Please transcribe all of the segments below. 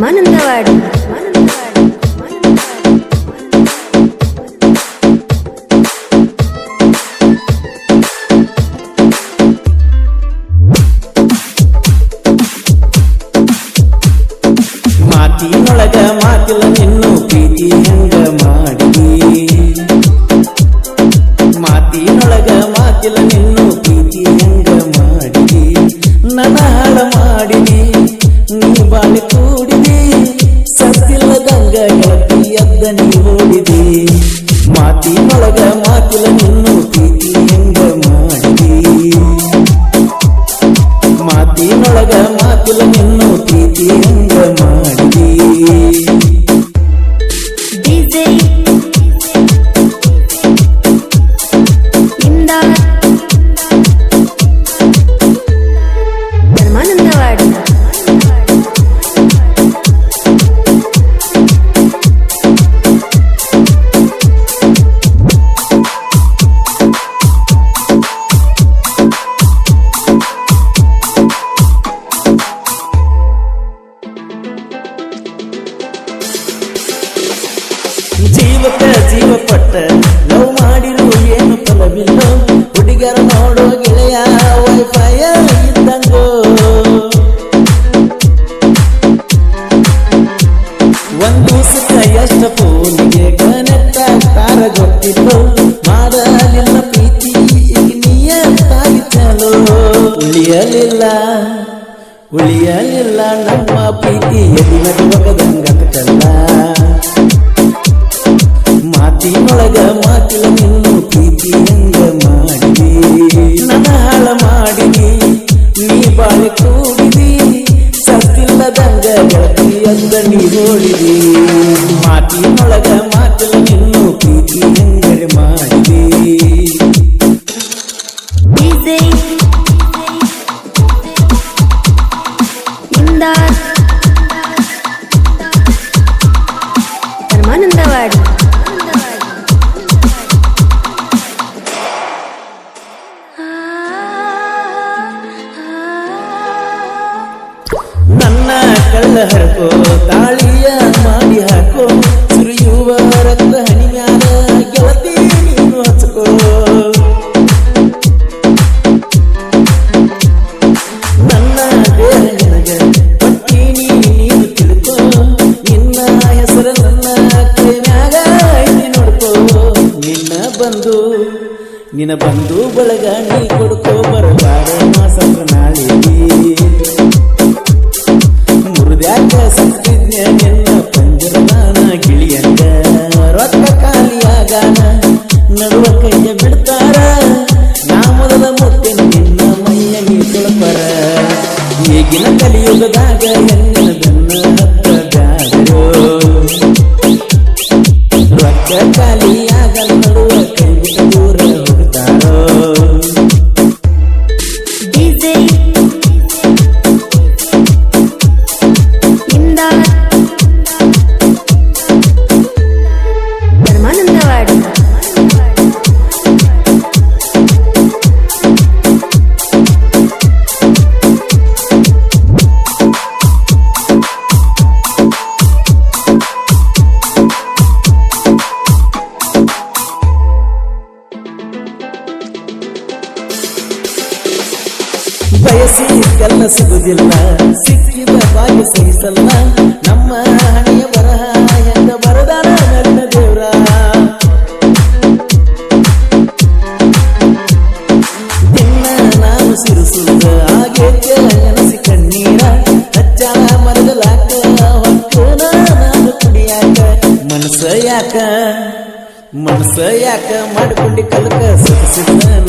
ಧರ್ಮಾನಂದವಾಡಿ ಮಾತಿನೊಳಗ ಮಾತಿಲ್ಲ ನಿನ್ನು ಪ್ರೀತಿ ಹೆಂಗ ಮಾಡಿ ಮಾತಿನೊಳಗ ಮಾತಿಲ್ಲ ನಿನ್ನು ಪ್ರೀತಿ ಹೆಂಗ ಮಾಡಿ ನನ್ನ ಹಾಳ ಮಾಡಿದಿ, ನೀ ಬಾಳಿ ಮಾತಿನೊಳಗ ಮಾತಿಲ್ಲ ನಿನ್ನು ಜೀವಕ್ಕ ಜೀವ ಪಟ್ಟ ಲವ್ ಮಾಡಿರು ಏನು ಫಲವಿಲ್ಲ. ಹುಡುಗರ ನೋಡೋ ಗೆಳೆಯ ವೈಫಯ ಇದ್ದಂಗೋ. ಒಂದು ದಿವಸಕ್ಕ ಎಷ್ಟ ಫೋನಿಗೆ ಕನೆಕ್ಟ್ ಆಗ್ತಾರ ಗೊತ್ತಿತ್ತು. ಮಾಡಲಿಲ್ಲ ಪ್ರೀತಿ ಈಗ ನೀಯಂತಾಗಿ ಚಲೋ ಉಳಿಯಲಿಲ್ಲ ಉಳಿಯಲಿಲ್ಲ ನಮ್ಮ ಪ್ರೀತಿ. ಎದಿನ ನಡುವಗದಂಗಲ್ಲ ಬಾಳೆ ಕೂಡಿದಿ ಸತ್ತಿಲ್ಲದಂಗ ಗೆಳತಿ ನೀ ಮಾತಿನೊಳಗ ನಿನ್ನು ಕಳ್ಳ ಹರಕೋ, ತಾಳಿಯ ಮಾಡಿ ಹಾಕೋ, ಸುರಿಯುವ ರಕ್ತ ಹನಿ ಮ್ಯಾಲ ಗೆಳತಿ ಹಚ್ಕೋ. ನನ್ನ ನಿನಗ ಪಟ್ಟೀನಿ ನೀನು ತಿಳ್ಕೋ. ನಿನ್ನ ಹೆಸರು ನನ್ನ ಕೈ ಮ್ಯಾಗ ಐತಿ ನೋಡ್ಕೋ. ನಿನ್ನ ಬಂದು ನಿನ್ನ ಬಂದು ಬಳಗ ನೀ ಕೊಡ್ಕೋ. ಬರಬಾರ ಮಾಸಂದ್ರ ನಾಳಿಗೆ sana ಕೆಲ್ಲ ಸಿಗುದಿಲ್ಲ. ಸಿಕ್ಕಿದ ಬಾಯಿ ಸಹಿಸಲ್ಲ. ನಮ್ಮ ಹಣೆಯ ಬರಹ ಎಂದ ಬರದಾನ ನನ್ನ ದೇವ್ರ. ನಿನ್ನ ನಾನು ಸಿರುಸುತ್ತ ಹಾಗೆ ನೆನಸಿ ಕಣ್ಣೀರ. ಹಚ್ಚಾಳ ಮರಗಲಾಕ ಹೊತ್ತು ನಾನು ಕುಡಿಯಾಕ. ಮನಸ್ಸ ಯಾಕ? ಮನಸ್ಸ ಯಾಕ ಮಾಡ್ಕೊಂಡಿ ಕಲಕ? ಸಿಗಿಸಿದ್ದ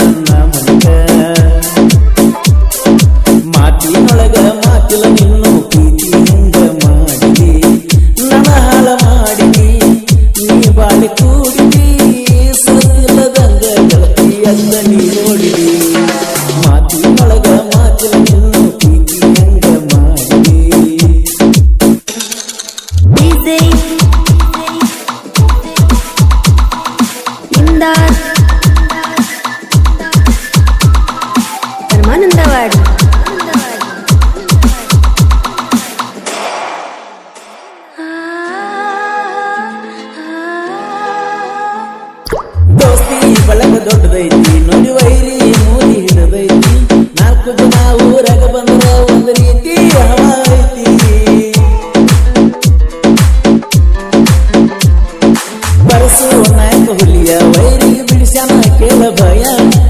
பரமானந்தார் பரமானந்தவாடி பಳಗು ದೊಡ್ಡದೈತಿ ನುಡಿ ವೈರಿ ಮೂಲಿ ಹಿಡದೈತಿ ನಾಲ್ಕು ಜನ ಊರಾಗ ಬಂದ್ರ ಒಂದು ರೀತಿ ಭಯ.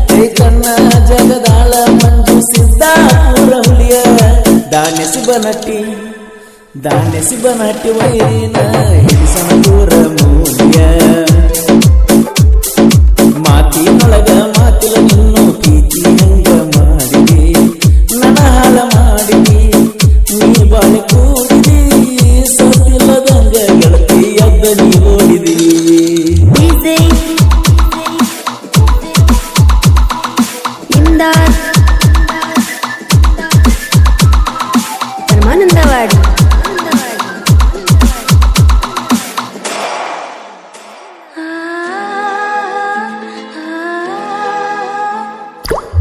ಚೈತನ್ನ ಜಗದಾಳ ಮಂಜು ಸಿದ್ದಾಪುರ ಹುಲಿಯ ದಾನೆಸಿ ಬನಟಿ ದಾನೆಸಿ ಬನಟಿ ವೈರಿನ ಹಿಡಿಸಣ ದೂರ ಪರಮಾನಂದವಾಡಿ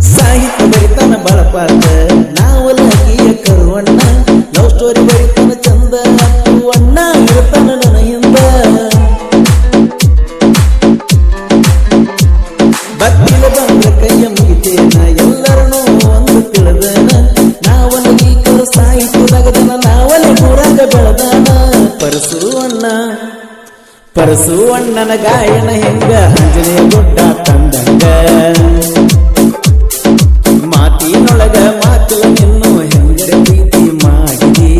ಸಾಹಿತ್ಯ ಬರಿತಾನ ಬಳಪಾತ ನಾವಲಗಿಯ ಕರುವಣ್ಣ ಲವ್ ಸ್ಟೋರಿ ಬರಿತಾನ ಚಂದ ಅಣ್ಣ ಇರ್ತಾನ ನನ್ನ ಹಿಂದ ಬತ್ತಿಲ ಬಂದ ಕೈಯ ಮುಗಿತೇನ ಎಲ್ಲರನ್ನೂ ಒಂದು ತಿಳಿದನ ಪರಸು ಅಣ್ಣನ ಗಾಯನ ಹೆಂಗ? ಅಂಜನೆಯ ಗುಡ್ಡ ತಂದಂಗ. ಮಾತಿನೊಳಗ ಮಾತು ನಿನ್ನು ಹೆಂಗರ ಪ್ರೀತಿ ಮಾಡಿದಿ?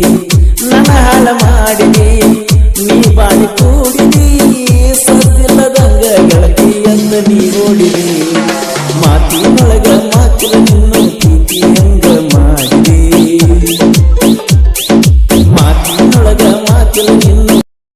ನನ್ನ ಹಾಳ ಮಾಡಿದಿ? ನೀ ಬಾಳಿ ಕೂಡಿದಿ? ಸತ್ತಿಲ್ಲದಂಗ ಗೆಳತಿ ಅಂತ ನೀ ಓಡಿದಿ ಮಾತಿನೊಳಗ ಮಾತು ನಿನ್ನು